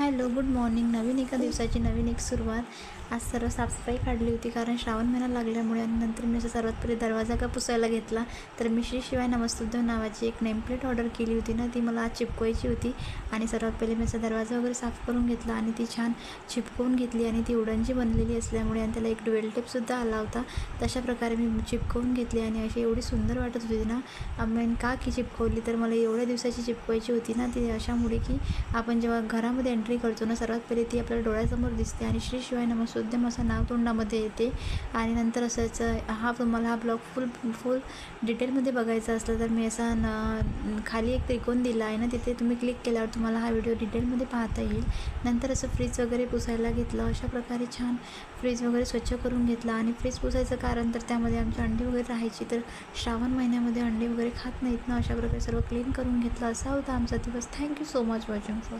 Hello good morning. नवीन एका दिवसाची नवीन एक सुरुवात. आज सर्व साफसफाई काढली होती कारण श्रावण महिना लागल्यामुळे आणि नंतर मी असं सर्वात पहिले दरवाजा का पुसायला घेतला तर मी श्री शिवाय नमस्तुद्धव नावाची एक नेमप्लेट ऑर्डर केली होती ना ती मला आज चिपकवायची होती. आणि सर्वात पहिले मी असा दरवाजा वगैरे साफ करून घेतला आणि ती छान चिपकवून घेतली आणि ती उडणची बनलेली असल्यामुळे आणि त्याला एक डुवेल टेपसुद्धा आला होता. तशा प्रकारे मी चिपकवून घेतली आणि अशी एवढी सुंदर वाटत होती ना मेन का की चिपकवली तर मला एवढ्या दिवसाची चिपकवायची होती ना ती अशामुळे की आपण जेव्हा घरामध्ये एंट्री आपली ना सर्वात पहिले ती आपल्या डोळ्यासमोर दिसते आणि श्री शिवाय नमस्तुद्यम असं नाव तोंडामध्ये येते. आणि नंतर असंच हा तुम्हाला हा ब्लॉग फुल फुल डिटेलमध्ये बघायचा असला तर मी असा न खाली एक त्रिकोण दिला आहे ना तिथे तुम्ही क्लिक केल्यावर तुम्हाला हा व्हिडिओ डिटेलमध्ये पाहता येईल. नंतर असं फ्रीज वगैरे पुसायला घेतलं अशा प्रकारे छान फ्रीज वगैरे स्वच्छ करून घेतला. आणि फ्रीज पुसायचं कारण तर त्यामध्ये आमची अंडी वगैरे राहायची तर श्रावण महिन्यामध्ये अंडी वगैरे खात नाहीत ना अशा प्रकारे सर्व क्लीन करून घेतलं. असा होता आमचा दिवस. Thank you so much watching for